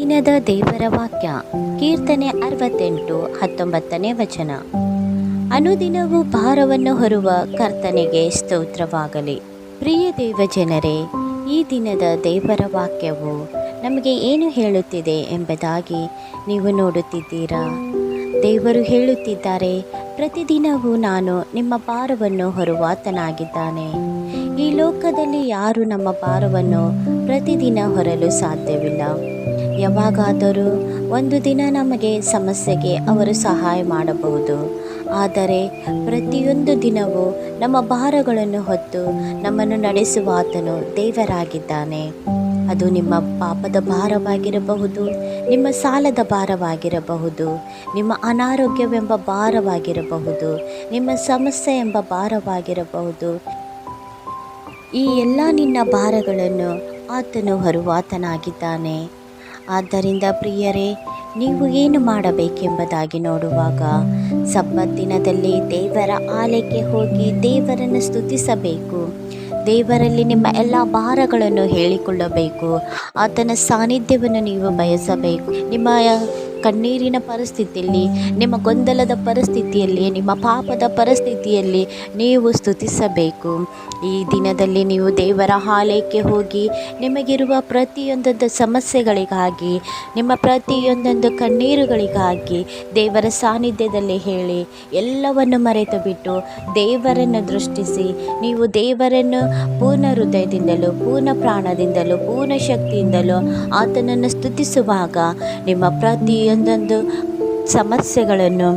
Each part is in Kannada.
ದಿನದ ದೇವರ ವಾಕ್ಯ, ಕೀರ್ತನೆ ಅರವತ್ತೆಂಟು, ಹತ್ತೊಂಬತ್ತನೇ ವಚನ. ಅನುದಿನವೂ ಭಾರವನ್ನು ಹೊರುವ ಕರ್ತನಿಗೆ ಸ್ತೋತ್ರವಾಗಲಿ. ಪ್ರಿಯ ದೇವ ಜನರೇ, ಈ ದಿನದ ದೇವರ ವಾಕ್ಯವು ನಮಗೆ ಏನು ಹೇಳುತ್ತಿದೆ ಎಂಬುದಾಗಿ ನೀವು ನೋಡುತ್ತಿದ್ದೀರಾ? ದೇವರು ಹೇಳುತ್ತಿದ್ದಾರೆ, ಪ್ರತಿದಿನವೂ ನಾನು ನಿಮ್ಮ ಭಾರವನ್ನು ಹೊರುವಾತನಾಗಿದ್ದಾನೆ. ಈ ಲೋಕದಲ್ಲಿ ಯಾರು ನಮ್ಮ ಭಾರವನ್ನು ಪ್ರತಿದಿನ ಹೊರಲು ಸಾಧ್ಯವಿಲ್ಲ. ಯಾವಾಗಾದರೂ ಒಂದು ದಿನ ನಮಗೆ ಸಮಸ್ಯೆಗೆ ಅವರು ಸಹಾಯ ಮಾಡಬಹುದು. ಆದರೆ ಪ್ರತಿಯೊಂದು ದಿನವೂ ನಮ್ಮ ಭಾರಗಳನ್ನು ಹೊತ್ತು ನಮ್ಮನ್ನು ನಡೆಸುವ ಆತನು ದೇವರಾಗಿದ್ದಾನೆ. ಅದು ನಿಮ್ಮ ಪಾಪದ ಭಾರವಾಗಿರಬಹುದು, ನಿಮ್ಮ ಸಾಲದ ಭಾರವಾಗಿರಬಹುದು, ನಿಮ್ಮ ಅನಾರೋಗ್ಯವೆಂಬ ಭಾರವಾಗಿರಬಹುದು, ನಿಮ್ಮ ಸಮಸ್ಯೆ ಎಂಬ ಭಾರವಾಗಿರಬಹುದು. ಈ ಎಲ್ಲ ನಿನ್ನ ಭಾರಗಳನ್ನು ಆತನು ಹೊರುವಾತನಾಗಿದ್ದಾನೆ. ಆದ್ದರಿಂದ ಪ್ರಿಯರೇ, ನೀವು ಏನು ಮಾಡಬೇಕೆಂಬುದಾಗಿ ನೋಡುವಾಗ ಸಬ್ಬತ್ತಿನದಲ್ಲಿ ದೇವರ ಆಲಯಕ್ಕೆ ಹೋಗಿ ದೇವರನ್ನು ಸ್ತುತಿಸಬೇಕು. ದೇವರಲ್ಲಿ ನಿಮ್ಮ ಎಲ್ಲ ಭಾರಗಳನ್ನು ಹೇಳಿಕೊಳ್ಳಬೇಕು. ಆತನ ಸಾನ್ನಿಧ್ಯವನ್ನು ನೀವು ಬಯಸಬೇಕು. ನಿಮ್ಮ ಕಣ್ಣೀರಿನ ಪರಿಸ್ಥಿತಿಯಲ್ಲಿ, ನಿಮ್ಮ ಗೊಂದಲದ ಪರಿಸ್ಥಿತಿಯಲ್ಲಿ, ನಿಮ್ಮ ಪಾಪದ ಪರಿಸ್ಥಿತಿಯಲ್ಲಿ ನೀವು ಸ್ತುತಿಸಬೇಕು. ಈ ದಿನದಲ್ಲಿ ನೀವು ದೇವರ ಆಲಯಕ್ಕೆ ಹೋಗಿ, ನಿಮಗಿರುವ ಪ್ರತಿಯೊಂದೊಂದು ಸಮಸ್ಯೆಗಳಿಗಾಗಿ, ನಿಮ್ಮ ಪ್ರತಿಯೊಂದೊಂದು ಕಣ್ಣೀರುಗಳಿಗಾಗಿ ದೇವರ ಸಾನ್ನಿಧ್ಯದಲ್ಲಿ ಹೇಳಿ, ಎಲ್ಲವನ್ನು ಮರೆತು ಬಿಟ್ಟು ದೇವರನ್ನು ದೃಷ್ಟಿಸಿ, ನೀವು ದೇವರನ್ನು ಪೂರ್ಣ ಹೃದಯದಿಂದಲೂ, ಪೂರ್ಣ ಪ್ರಾಣದಿಂದಲೂ, ಪೂರ್ಣ ಶಕ್ತಿಯಿಂದಲೂ ಆತನನ್ನು ಸ್ತುತಿಸುವಾಗ, ನಿಮ್ಮ ಪ್ರತಿಯೊಂದೊಂದು ಸಮಸ್ಯೆಗಳನ್ನು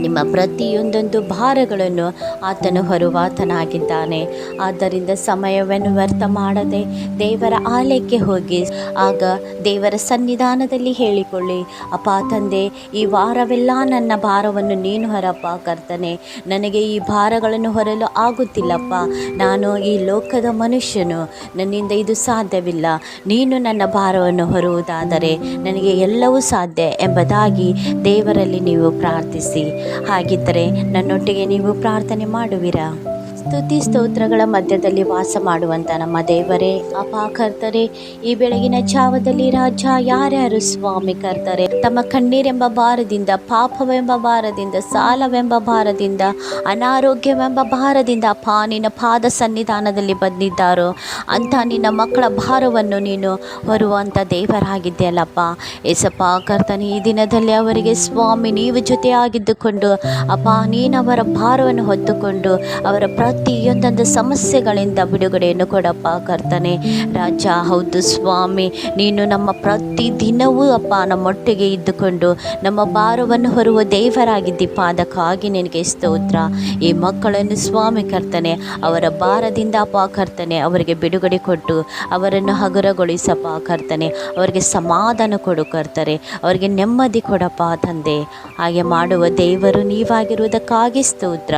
ನಿಮ್ಮ ಪ್ರತಿಯೊಂದೊಂದು ಭಾರಗಳನ್ನು ಆತನು ಹೊರುವಾತನಾಗಿದ್ದಾನೆ. ಆದ್ದರಿಂದ ಸಮಯವನ್ನು ವ್ಯರ್ಥ ಮಾಡದೆ ದೇವರ ಆಲಯಕ್ಕೆ ಹೋಗಿ, ಆಗ ದೇವರ ಸನ್ನಿಧಾನದಲ್ಲಿ ಹೇಳಿಕೊಳ್ಳಿ, ಅಪ್ಪ ತಂದೆ, ಈ ವಾರವೆಲ್ಲ ನನ್ನ ಭಾರವನ್ನು ನೀನು ಹೊರಪ್ಪ, ಕರ್ತನೆ. ನನಗೆ ಈ ಭಾರಗಳನ್ನು ಹೊರಲು ಆಗುತ್ತಿಲ್ಲಪ್ಪ. ನಾನು ಈ ಲೋಕದ ಮನುಷ್ಯನು. ನನ್ನಿಂದ ಇದು ಸಾಧ್ಯವಿಲ್ಲ. ನೀನು ನನ್ನ ಭಾರವನ್ನು ಹೊರುವುದಾದರೆ ನನಗೆ ಎಲ್ಲವೂ ಸಾಧ್ಯ ಎಂಬುದಾಗಿ ದೇವರಲ್ಲಿ ನೀವು ಪ್ರಾರ್ಥಿಸಿ. ಹಾಗಿದ್ದರೆ ನನ್ನೊಟ್ಟಿಗೆ ನೀವು ಪ್ರಾರ್ಥನೆ ಮಾಡುವಿರಾ? ಸ್ತುತಿ ಸ್ತೋತ್ರಗಳ ಮಧ್ಯದಲ್ಲಿ ವಾಸ ಮಾಡುವಂಥ ನಮ್ಮ ದೇವರೇ, ಅಪಾಕರ್ತರೆ, ಈ ಬೆಳಗಿನ ಜಾವದಲ್ಲಿ ರಾಜ ಯಾರ್ಯಾರು ಸ್ವಾಮಿ ಕರ್ತಾರೆ? ತಮ್ಮ ಕಣ್ಣೀರೆಂಬ ಭಾರದಿಂದ, ಪಾಪವೆಂಬ ಭಾರದಿಂದ, ಸಾಲವೆಂಬ ಭಾರದಿಂದ, ಅನಾರೋಗ್ಯವೆಂಬ ಭಾರದಿಂದ ಅಪ್ಪ ನಿನ್ನ ಪಾದ ಸನ್ನಿಧಾನದಲ್ಲಿ ಬಂದಿದ್ದಾರೋ, ಅಂಥ ನಿನ್ನ ಮಕ್ಕಳ ಭಾರವನ್ನು ನೀನು ಹೊರುವಂಥ ದೇವರಾಗಿದ್ದೆಯಲ್ಲಪ್ಪ. ಎಸಪ್ಪ ಕರ್ತನೆ, ಈ ದಿನದಲ್ಲಿ ಅವರಿಗೆ ಸ್ವಾಮಿ, ನೀವು ಜೊತೆಯಾಗಿದ್ದುಕೊಂಡು, ಅಪ್ಪ, ನೀನು ಅವರ ಭಾರವನ್ನು ಹೊತ್ತುಕೊಂಡು, ಅವರ ಪ್ರತಿಯೊಂದೊಂದು ಸಮಸ್ಯೆಗಳಿಂದ ಬಿಡುಗಡೆಯನ್ನು ಕೊಡಪ್ಪ ಕರ್ತನೆ. ರಾಜ, ಹೌದು ಸ್ವಾಮಿ, ನೀನು ನಮ್ಮ ಪ್ರತಿ ದಿನವೂ ಅಪ್ಪ ನಮ್ಮೊಟ್ಟಿಗೆ ಇದ್ದುಕೊಂಡು ನಮ್ಮ ಭಾರವನ್ನು ಹೊರುವ ದೇವರಾಗಿದ್ದೀಪ ಅದಕ್ಕಾಗಿ ನಿನಗೆ ಸ್ತೋತ್ರ. ಈ ಮಕ್ಕಳನ್ನು ಸ್ವಾಮಿ ಕರ್ತನೆ, ಅವರ ಭಾರದಿಂದ ಅಪ್ಪ ಕರ್ತನೆ, ಅವರಿಗೆ ಬಿಡುಗಡೆ ಕೊಟ್ಟು ಅವರನ್ನು ಹಗುರಗೊಳಿಸಪ್ಪ ಕರ್ತನೆ. ಅವರಿಗೆ ಸಮಾಧಾನ ಕೊಡು ಕರ್ತಾರೆ, ಅವರಿಗೆ ನೆಮ್ಮದಿ ಕೊಡಪ್ಪ ತಂದೆ. ಹಾಗೆ ಮಾಡುವ ದೇವರು ನೀವಾಗಿರುವುದಕ್ಕಾಗಿ ಸ್ತೋತ್ರ.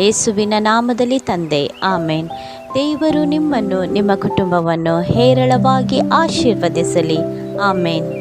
ಯೇಸುವಿನ ನಾಮದಲ್ಲಿ ತಂದೆ. ಆಮೇನ್. ದೇವರು ನಿಮ್ಮನ್ನು ನಿಮ್ಮ ಕುಟುಂಬವನ್ನು ಹೇರಳವಾಗಿ ಆಶೀರ್ವದಿಸಲಿ. ಆಮೇನ್.